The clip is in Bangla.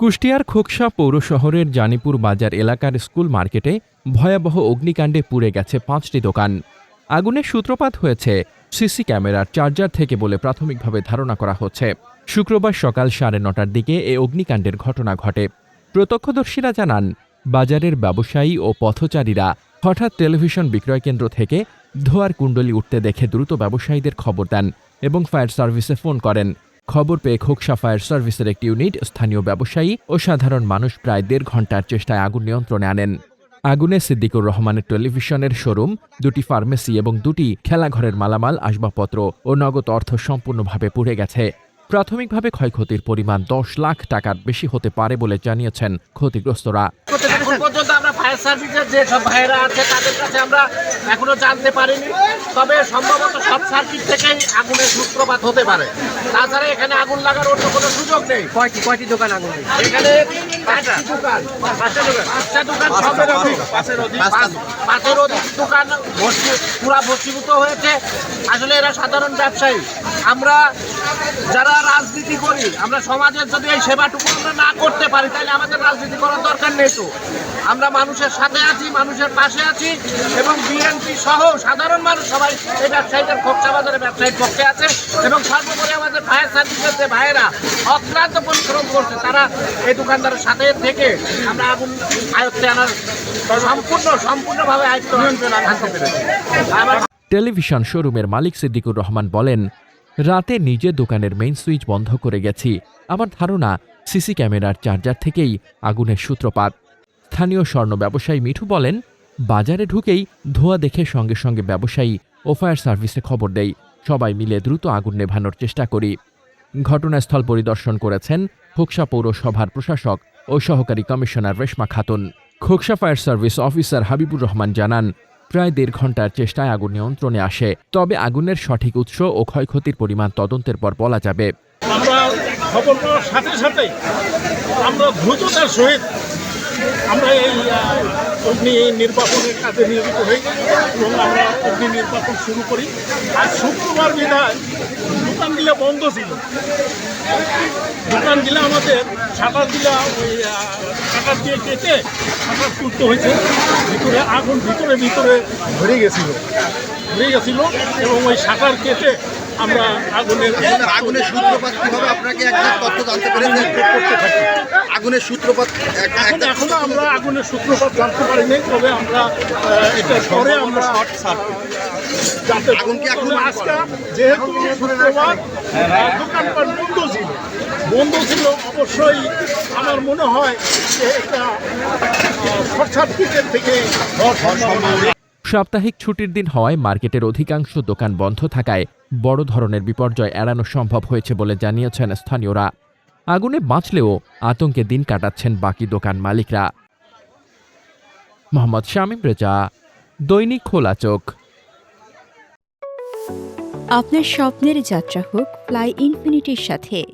কুষ্টিয়ার খোকসা পৌর শহরের জানিপুর বাজার এলাকার স্কুল মার্কেটে ভয়াবহ অগ্নিকাণ্ডে পুড়ে গেছে পাঁচটি দোকান। আগুনের সূত্রপাত হয়েছে। সিসি ক্যামেরার চার্জার থেকে বলে প্রাথমিকভাবে ধারণা করা হচ্ছে। শুক্রবার সকাল সাড়ে নটার দিকে এ অগ্নিকাণ্ডের ঘটনা ঘটে। প্রত্যক্ষদর্শীরা জানান, বাজারের ব্যবসায়ী ও পথচারীরা হঠাৎ টেলিভিশন বিক্রয় কেন্দ্র থেকে ধোয়ার কুণ্ডলি উঠতে দেখে দ্রুত ব্যবসায়ীদের খবর দেন এবং ফায়ার সার্ভিসে ফোন করেন। খবর পেয়ে খোকসা ফায়ার সার্ভিসের একটি ইউনিট স্থানীয় ব্যবসায়ী ও সাধারণ মানুষ প্রায় দেড় ঘণ্টার চেষ্টায় আগুন নিয়ন্ত্রণে আনেন। আগুনে সিদ্দিকুর রহমানের টেলিভিশনের শোরুম, দুটি ফার্মেসি এবং দুটি খেলাঘরের মালামাল, আসবাবপত্র ও নগদ অর্থ সম্পূর্ণভাবে পুড়ে গেছে। প্রাথমিকভাবে ক্ষয়ক্ষতির পরিমাণ দশ লাখ টাকার বেশি হতে পারে বলে জানিয়েছেন ক্ষতিগ্রস্তরা। এখন পর্যন্ত আমরা ফায়ার সার্ভিসের যে সব ভাইয়েরা আছে তাদের কাছে আমরা এখনও জানতে পারিনি। তবে সম্ভবত শর্ট সার্কিট থেকেই আগুনের সূত্রপাত হতে পারে। তাছাড়া এখানে আগুন লাগার অন্য কোনো সুযোগ নেই। কয়টি কয়টি দোকান আগুন এখানে পাঁচটা। দোকান। পাঁচটা দোকান। পাঁচটা দোকান সবের অধিক। পাঁচের অধিক দোকান পুরা ভর্তিভূত হয়েছে। আসলে এরা সাধারণ ব্যবসায়ী। আমরা যারা রাজনীতি করি, আমরা সমাজের যদি এই সেবাটুকু আমরা না করতে পারি, তাহলে আমাদের রাজনীতি করার দরকার নেই তো। আমরা মানুষের সাথে আছি, মানুষের পাশে আছি, এবং বিএনপি সহ সাধারণ মানুষ সবাই এই ব্যবসায়ীদের খোকসা বাজারে ব্যবসায়ীর পক্ষে আছে, এবং সর্বোপরি আমাদের ফায়ার সার্ভিসের যে ভাইয়েরা অক্লান্ত পরিশ্রম করছে, তারা এই দোকানদারের সাথে থেকে আমরা আগুন আয়ত্তে আনার সম্পূর্ণ, সম্পূর্ণভাবে আয়ত্ত আনতে পেরেছি। টেলিভিশন শোরুমের মালিক সিদ্দিকুর রহমান বলেন রাতে নিজে দোকানের মেইন সুইচ বন্ধ করে গেছি। আমার ধারণা সিসি ক্যামেরার চার্জার থেকেই আগুনের সূত্রপাত। স্থানীয় স্বর্ণ ব্যবসায়ী মিঠু বলেন, বাজারে ঢুকেই ধোঁয়া দেখে সঙ্গে সঙ্গে ব্যবসায়ী ও ফায়ার সার্ভিসে খবর দেয় সবাই মিলে দ্রুত আগুন নেভানোর চেষ্টা করি। ঘটনাস্থল পরিদর্শন করেছেন খোকসা পৌরসভার প্রশাসক ও সহকারী commissioner Reshma Khatun. Khoksa fire service officer Habibur Rahman জানান প্রায় দেড় ঘণ্টার চেষ্টায় আগুন নিয়ন্ত্রণে আসে। তবে আগুনের সঠিক উৎস ও ক্ষয়ক্ষতির পরিমাণ তদন্তের পর বলা যাবে। আমরা সাথে সাথেই আমরা দ্রুততার সহিত আমরা এই অগ্নি নির্বাপনের কাজে নিয়োজিত হই এবং আমরা অগ্নি নির্বাপন শুরু করি। আর শুক্রবার বিধায় দোকানগুলো বন্ধ ছিল। দোকানগুলো আমাদের শাটারগুলো ওই সাঁতার দিয়ে কেটে সাঁতার তুলতে হয়েছে। ভিতরে আগুন ভিতরে ভিতরে ধরে গেছিল। ধরে গেছিল এবং ওই সাঁতার কেটে আমরা আগুনের আগুনের সূত্রপাত কীভাবে আপনাকে একটা তথ্য জানতে পেরেছেন করতে থাকি আগুনের সূত্রপাত এখনও আমরা আগুনের সূত্রপাত জানতে পারিনি তবে আমরা এটা পরে আমরা শর্ট সার্কিট। যাতে আগুন এখনও আজকে যেহেতু শুক্রবার দোকানপাট বন্ধ ছিল। বন্ধ ছিল অবশ্যই আমার মনে হয় যে এটা শর্ট সার্কিটের থেকে সাপ্তাহিক ছুটির দিন হওয়ায় মার্কেটের অধিকাংশ দোকান বন্ধ থাকায় বড় ধরনের বিপর্যয় এড়ানো সম্ভব হয়েছে বলে জানিয়েছেন স্থানীয়রা। আগুনে বাঁচলেও আতঙ্কে দিন কাটাচ্ছেন বাকি দোকান মালিকরা। মোহাম্মদ শামীম রেজা, দৈনিক খোলা চোখ। আপনার স্বপ্নের যাত্রা হোক ফ্লাই ইনফিনিটির সাথে